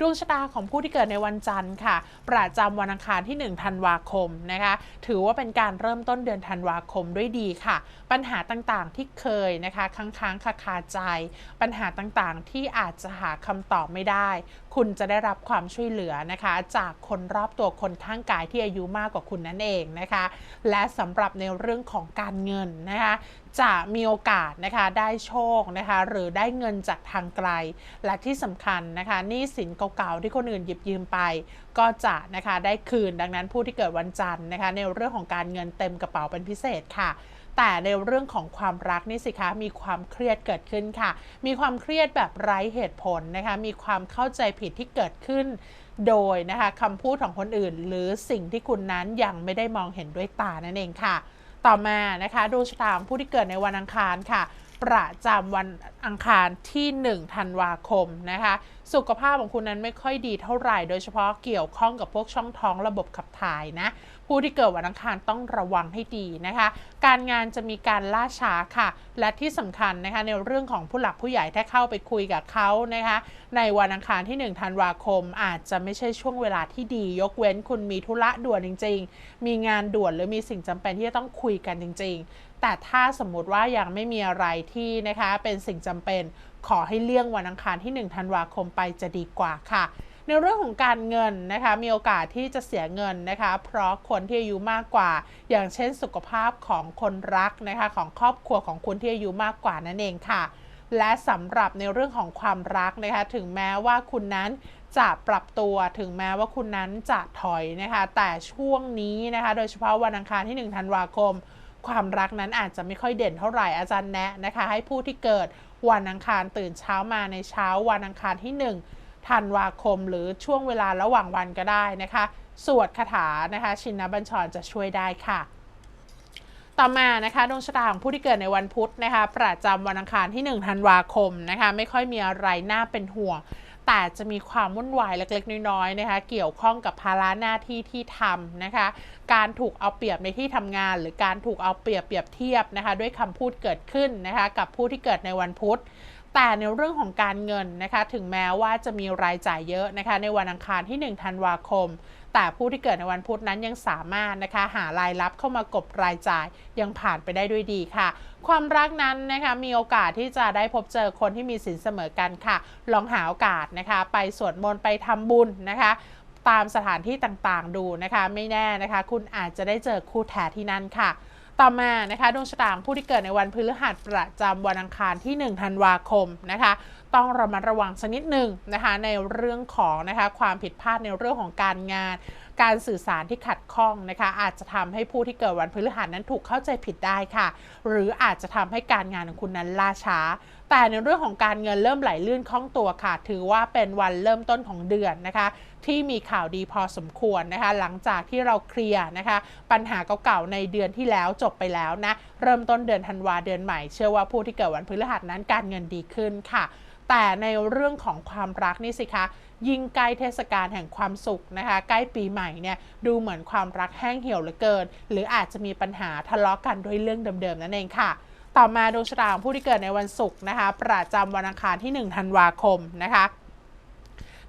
ดวงชะตาของผู้ที่เกิดในวันจันทร์ค่ะ ประจำวันอังคารที่ 1 ธันวาคมนะคะ ถือว่าเป็นการเริ่มต้นเดือนธันวาคมด้วยดีค่ะ ปัญหาต่างๆที่เคยนะคะค้างค้างคาคาใจ ปัญหาต่างๆที่อาจจะหาคำตอบไม่ได้ คุณจะได้รับความช่วยเหลือนะคะ จากคนรอบตัวคนข้างกายที่อายุมากกว่าคุณนั่นเองนะคะ และสำหรับในเรื่องของการเงินนะคะจะมีโอกาสนะคะได้โชคนะคะหรือได้เงินจากทางไกล และที่สำคัญนะคะหนี้สินเก่าๆที่คนอื่นหยิบยืมไป ก็จะนะคะได้คืนดังนั้นผู้ที่เกิดวันจันทร์นะคะ ในเรื่องของการเงินเต็มกระเป๋าเป็นพิเศษค่ะแต่ในเรื่องของความรักนี่สิคะมีความเครียดเกิดขึ้นค่ะ มีความเครียดแบบไร้เหตุผลนะคะ มีความเข้าใจผิดที่เกิดขึ้น โดยนะคะคำพูดของคนอื่น หรือสิ่งที่คุณนั้นยังไม่ได้มองเห็นด้วยตานั่นเองค่ะ ต่อมานะคะดวงชะตาผู้ที่เกิดในวันอังคารค่ะ ประจำวันอังคารที่ 1 ธันวาคมนะคะ สุขภาพของคุณนั้นไม่ค่อยดีเท่าไหร่ โดยเฉพาะเกี่ยวข้องกับพวกช่องท้องระบบขับถ่ายนะ ผู้ที่เกิดวันอังคารต้องระวังให้ดีนะคะ การงานจะมีการล่าช้าค่ะ และที่สำคัญนะคะในเรื่องของผู้หลักผู้ใหญ่ถ้าเข้าไปคุยกับเขานะคะในวันอังคารที่ 1 ธันวาคม อาจจะไม่ใช่ช่วงเวลาที่ดี ยกเว้นคุณมีธุระด่วนจริง ๆ มีงานด่วนหรือมีสิ่งจำเป็นที่จะต้องคุยกันจริง ๆ แต่ถ้าสมมุติว่ายังไม่มีอะไรที่นะคะเป็นสิ่งจำเป็นขอให้เลี่ยงวันอังคารที่ 1 ธันวาคมไปจะดีกว่าค่ะ ในเรื่องของการเงินนะคะมีโอกาสที่จะเสียเงินนะคะเพราะคนที่อายุมากกว่า อย่างเช่นสุขภาพของคนรักนะคะของครอบครัวของคุณที่อายุมากกว่านั่นเองค่ะ และสำหรับในเรื่องของความรักนะคะถึงแม้ว่าคุณนั้นจะปรับตัวถึงแม้ว่าคุณนั้นจะถอยนะคะแต่ช่วงนี้นะคะโดยเฉพาะวันอังคารที่1ธันวาคม ความรักนั้นอาจจะไม่ค่อยเด่นเท่าไหร่อาจารย์แนะนะคะให้ผู้ที่เกิดวันอังคารตื่นเช้ามาในเช้าวันอังคารที่ 1 ธันวาคม หรือช่วงเวลาระหว่างวันก็ได้นะคะ สวดคาถานะคะ ชินบัญชรจะช่วยได้ค่ะ ต่อมานะคะดวงชะตาของผู้ที่เกิดในวันพุธนะคะ ประจำวันอังคารที่1ธันวาคมนะคะ ไม่ค่อยมีอะไรน่าเป็นห่วงแต่จะมีความวุ่นวายเล็กๆ น้อยๆนะคะ เกี่ยวข้องกับภาระหน้าที่ที่ทำนะคะ การถูกเอาเปรียบในที่ทำงาน หรือการถูกเอาเปรียบเปรียบเทียบนะคะ ด้วยคำพูดเกิดขึ้นนะคะ กับผู้ที่เกิดในวันพุธ แต่ในเรื่องของการเงินนะคะถึงแม้ว่าจะมีรายจ่ายเยอะนะคะในวันอังคารที่ 1 ธันวาคม แต่ผู้ที่เกิดในวันพุธนั้นยังสามารถนะคะหารายรับเข้ามากบรายจ่ายยังผ่านไปได้ด้วยดีค่ะ ความรักนั้นนะคะมีโอกาสที่จะได้พบเจอคนที่มีสินเสมอกันค่ะ ลองหาโอกาสนะคะไปสวดมนต์ไปทำบุญนะคะตามสถานที่ต่างๆดูนะคะ ไม่แน่นะคะ คุณอาจจะได้เจอคู่แท้ที่นั่นค่ะ ต่อมานะคะดวงชะตาของผู้ที่เกิดในวันพฤหัสประจำวันอังคารที่ 1 ธันวาคมนะคะต้องระมัดระวังสักนิดหนึ่งนะคะในเรื่องของนะคะความผิดพลาดในเรื่องของการงาน การสื่อสารที่ขัดข้องนะคะ อาจจะทำให้ผู้ที่เกิดวันพฤหัสนั้นถูกเข้าใจผิดได้ค่ะ หรืออาจจะทำให้การงานของคุณนั้นล่าช้า แต่ในเรื่องของการเงินเริ่มไหลลื่นคล่องตัวค่ะ ถือว่าเป็นวันเริ่มต้นของเดือนนะคะ ที่มีข่าวดีพอสมควรนะคะ หลังจากที่เราเคลียร์นะคะ ปัญหาเก่าๆในเดือนที่แล้วจบไปแล้วนะเริ่มต้นเดือนธันวาเดือนใหม่เชื่อว่าผู้ที่เกิดวันพฤหัสนั้นการเงินดีขึ้นค่ะ แต่ในเรื่องของความรักนี่สิคะยิ่งใกล้เทศกาลแห่งความสุขนะคะ ใกล้ปีใหม่เนี่ยดูเหมือนความรักแห้งเหี่ยวเหลือเกิน หรืออาจจะมีปัญหาทะเลาะกันด้วยเรื่องเดิมๆนั่นเองค่ะ ต่อมาดวงชะตาของผู้ที่เกิดในวันศุกร์นะคะ ประจำวันอังคารที่ 1 ธันวาคมนะคะ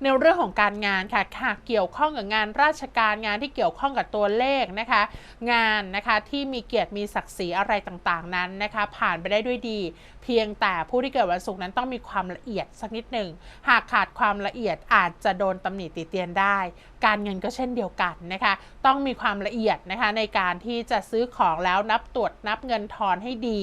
ในเรื่องของการงานค่ะค่ะเกี่ยวข้องกับงานราชการงานที่เกี่ยวข้องกับตัวเลขนะคะ งานนะคะที่มีเกียรติมีศักดิ์ศรีอะไรต่างๆนั้นนะคะ ผ่านไปได้ด้วยดี เพียงแต่ผู้ที่เกิดวันศุกร์นั้นต้องมีความละเอียดสักนิดหนึ่งหากขาดความละเอียดอาจจะโดนตำหนิติเตียนได้ การเงินก็เช่นเดียวกันนะคะ ต้องมีความละเอียดนะคะในการที่จะซื้อของแล้วนับตรวจนับเงินทอนให้ดี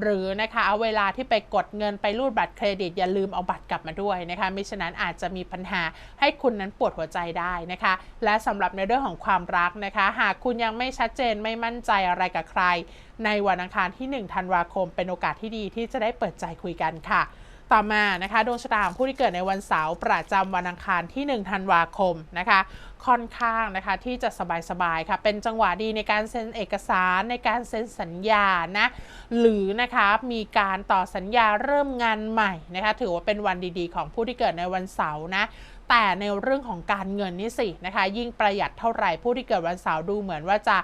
หรือนะคะเอาเวลาที่ไปกดเงินไปรูดบัตรเครดิตอย่าลืมเอาบัตรกลับมาด้วยนะคะมิฉะนั้นอาจจะมีปัญหาให้คุณนั้นปวดหัวใจได้นะคะ และสำหรับในเรื่องของความรักนะคะ หากคุณยังไม่ชัดเจนไม่มั่นใจอะไรกับใคร ในวันอังคารที่ 1 ธันวาคมเป็นโอกาสที่ดีที่จะได้เปิดใจคุยกันค่ะ ต่อมานะคะดวงชะตาของผู้ที่เกิดในวันเสาร์ประจำวันอังคารที่ 1 ธันวาคมนะคะ ค่อนข้างนะคะที่จะสบายๆค่ะ เป็นจังหวะดีในการเซ็นเอกสารในการเซ็นสัญญานะ หรือนะคะมีการต่อสัญญาเริ่มงานใหม่นะคะ ถือว่าเป็นวันดีๆ ของผู้ที่เกิดในวันเสาร์นะแต่ในเรื่องของการเงินนี่สินะคะ ยิ่งประหยัดเท่าไหร่ผู้ที่เกิดวันเสาร์ดูเหมือนว่าจะ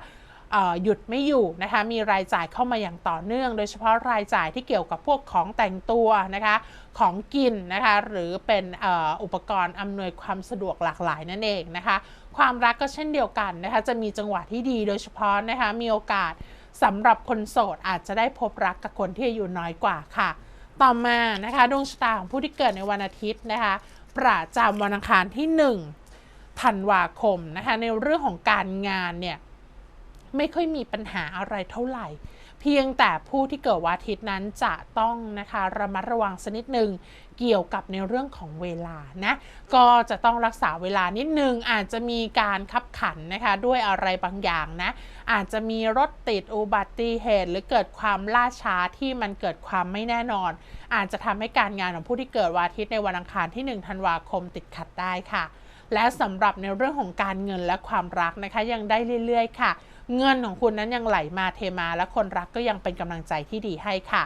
หยุดไม่อยู่นะคะมีรายจ่ายเข้ามาอย่างต่อเนื่อง โดยเฉพาะรายจ่ายที่เกี่ยวกับพวกของแต่งตัวนะคะของกินนะคะหรือเป็นอออุปกรณ์อำนวยความสะดวกหลากหลายนั่นเองนะคะความรักก็เช่นเดียวกันนะคะจะมีจังหวะที่ดีโดยเฉพาะนะคะมีโอกาสสำหรับคนโสดอาจจะได้พบรักกับคนที่อายุน้อยกว่าค่ะ ต่อมานะคะดวงชะตาของผู้ที่เกิดในวันอาทิตย์นะคะประจำวันอังคารที่1ธันวาคมนะคะในเรื่องของการงานเนี่ย ไม่ค่อยมีปัญหาอะไรเท่าไหร่ เพียงแต่ผู้ที่เกิดวันอาทิตย์นั้นจะต้องนะคะระมัดระวังสักนิดหนึ่งเกี่ยวกับในเรื่องของเวลานะ ก็จะต้องรักษาเวลานิดนึง อาจจะมีการคับขันนะคะ ด้วยอะไรบางอย่างนะ อาจจะมีรถติดอุบัติเหตุ หรือเกิดความล่าช้าที่มันเกิดความไม่แน่นอน อาจจะทำให้การงานของผู้ที่เกิดวันอาทิตย์ในวันอังคารที่ 1 ธันวาคมติดขัดได้ค่ะ และสำหรับในเรื่องของการเงินและความรักนะคะยังได้เรื่อย ๆ ค่ะเงินของคุณนั้นยังไหลมาเทมาและคนรักก็ยังเป็นกำลังใจที่ดีให้ค่ะ